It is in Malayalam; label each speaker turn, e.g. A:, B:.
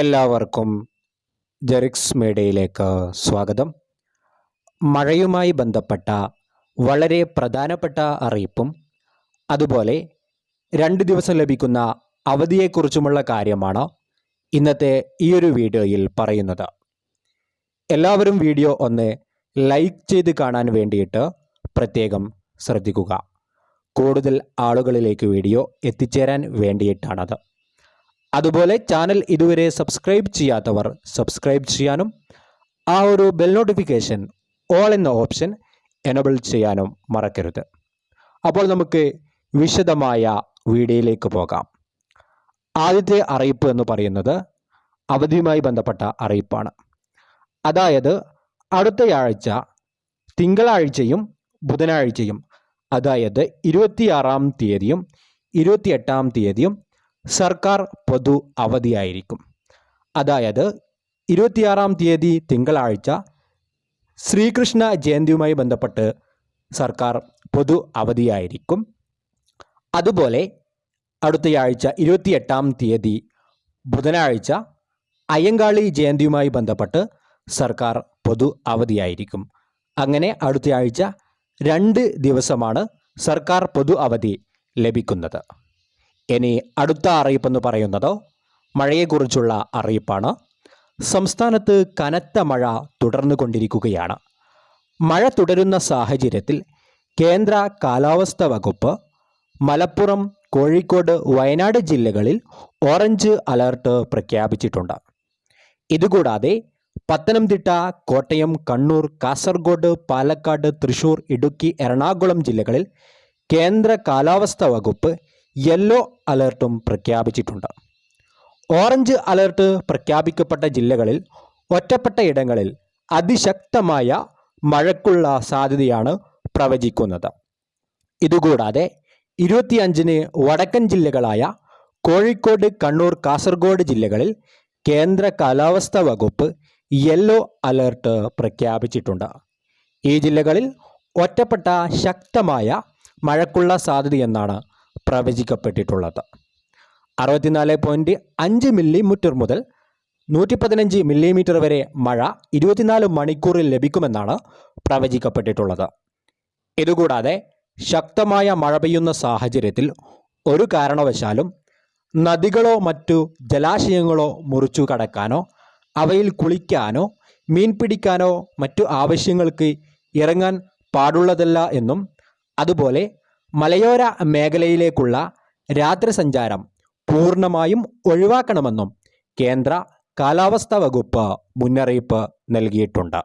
A: എല്ലാവർക്കും ജെറിക്സ് മേഡയിലേക്ക് സ്വാഗതം മഴയുമായി ബന്ധപ്പെട്ട വളരെ പ്രധാനപ്പെട്ട അറിയിപ്പും അതുപോലെ രണ്ട് ദിവസം ലഭിക്കുന്ന അവധിയെക്കുറിച്ചുമുള്ള കാര്യമാണ് ഇന്നത്തെ ഈ ഒരു വീഡിയോയിൽ പറയുന്നത് എല്ലാവരും വീഡിയോ ഒന്ന് ലൈക്ക് ചെയ്ത് കാണാൻ വേണ്ടിയിട്ട് പ്രത്യേകം ശ്രദ്ധിക്കുക കൂടുതൽ ആളുകളിലേക്ക് വീഡിയോ എത്തിച്ചേരാൻ വേണ്ടിയിട്ടാണത് അതുപോലെ ചാനൽ ഇതുവരെ സബ്സ്ക്രൈബ് ചെയ്യാത്തവർ സബ്സ്ക്രൈബ് ചെയ്യാനും ആ ഒരു ബെൽ നോട്ടിഫിക്കേഷൻ ഓൾ എന്ന ഓപ്ഷൻ എനബിൾ ചെയ്യാനും മറക്കരുത് അപ്പോൾ നമുക്ക് വിശദമായ വീഡിയോയിലേക്ക് പോകാം ആദ്യത്തെ അറിയിപ്പ് എന്ന് പറയുന്നത് അവധിയുമായി ബന്ധപ്പെട്ട അറിയിപ്പാണ് അതായത് അടുത്തയാഴ്ച തിങ്കളാഴ്ചയും ബുധനാഴ്ചയും അതായത് ഇരുപത്തിയാറാം തീയതിയും ഇരുപത്തിയെട്ടാം തീയതിയും സർക്കാർ പൊതു അവധിയായിരിക്കും അതായത് ഇരുപത്തിയാറാം തീയതി തിങ്കളാഴ്ച ശ്രീകൃഷ്ണ ജയന്തിയുമായി ബന്ധപ്പെട്ട് സർക്കാർ പൊതു അവധിയായിരിക്കും അതുപോലെ അടുത്തയാഴ്ച ഇരുപത്തിയെട്ടാം തീയതി ബുധനാഴ്ച അയ്യങ്കാളി ജയന്തിയുമായി ബന്ധപ്പെട്ട് സർക്കാർ പൊതു അവധിയായിരിക്കും അങ്ങനെ അടുത്തയാഴ്ച രണ്ട് ദിവസമാണ് സർക്കാർ പൊതു അവധി ലഭിക്കുന്നത് ഇനി അടുത്ത അറിയിപ്പെന്ന് പറയുന്നത് മഴയെക്കുറിച്ചുള്ള അറിയിപ്പാണ് സംസ്ഥാനത്ത് കനത്ത മഴ തുടർന്നു കൊണ്ടിരിക്കുകയാണ് മഴ തുടരുന്ന സാഹചര്യത്തിൽ കേന്ദ്ര കാലാവസ്ഥ വകുപ്പ് മലപ്പുറം കോഴിക്കോട് വയനാട് ജില്ലകളിൽ ഓറഞ്ച് അലർട്ട് പ്രഖ്യാപിച്ചിട്ടുണ്ട് ഇതുകൂടാതെ പത്തനംതിട്ട കോട്ടയം കണ്ണൂർ കാസർഗോഡ് പാലക്കാട് തൃശൂർ ഇടുക്കി എറണാകുളം ജില്ലകളിൽ കേന്ദ്ര കാലാവസ്ഥ വകുപ്പ് യെല്ലോ അലേർട്ടും പ്രഖ്യാപിച്ചിട്ടുണ്ട് ഓറഞ്ച് അലേർട്ട് പ്രഖ്യാപിക്കപ്പെട്ട ജില്ലകളിൽ ഒറ്റപ്പെട്ട ഇടങ്ങളിൽ അതിശക്തമായ മഴക്കുള്ള സാധ്യതയാണ് പ്രവചിക്കുന്നത് ഇതുകൂടാതെ ഇരുപത്തിയഞ്ചിന് വടക്കൻ ജില്ലകളായ കോഴിക്കോട് കണ്ണൂർ കാസർഗോഡ് ജില്ലകളിൽ കേന്ദ്ര കാലാവസ്ഥാ വകുപ്പ് യെല്ലോ അലേർട്ട് പ്രഖ്യാപിച്ചിട്ടുണ്ട് ഈ ജില്ലകളിൽ ഒറ്റപ്പെട്ട ശക്തമായ മഴക്കുള്ള സാധ്യതയെന്നാണ് പ്രവചിക്കപ്പെട്ടിട്ടുള്ളത് അറുപത്തിനാല് പോയിൻറ്റ് അഞ്ച് മില്ലിമീറ്റർ മുതൽ നൂറ്റി പതിനഞ്ച് മില്ലിമീറ്റർ വരെ മഴ ഇരുപത്തിനാല് മണിക്കൂറിൽ ലഭിക്കുമെന്നാണ് പ്രവചിക്കപ്പെട്ടിട്ടുള്ളത് ഇതുകൂടാതെ ശക്തമായ മഴ പെയ്യുന്ന സാഹചര്യത്തിൽ ഒരു കാരണവശാലും നദികളോ മറ്റു ജലാശയങ്ങളോ മുറിച്ചു കടക്കാനോ അവയിൽ കുളിക്കാനോ മീൻ പിടിക്കാനോ മറ്റു ആവശ്യങ്ങൾക്ക് ഇറങ്ങാൻ പാടുള്ളതല്ല എന്നും അതുപോലെ മലയോര മേഖലയിലേക്കുള്ള രാത്രി സഞ്ചാരം പൂർണ്ണമായും ഒഴിവാക്കണമെന്നും കേന്ദ്ര കാലാവസ്ഥാ വകുപ്പ് മുന്നറിയിപ്പ് നൽകിയിട്ടുണ്ട്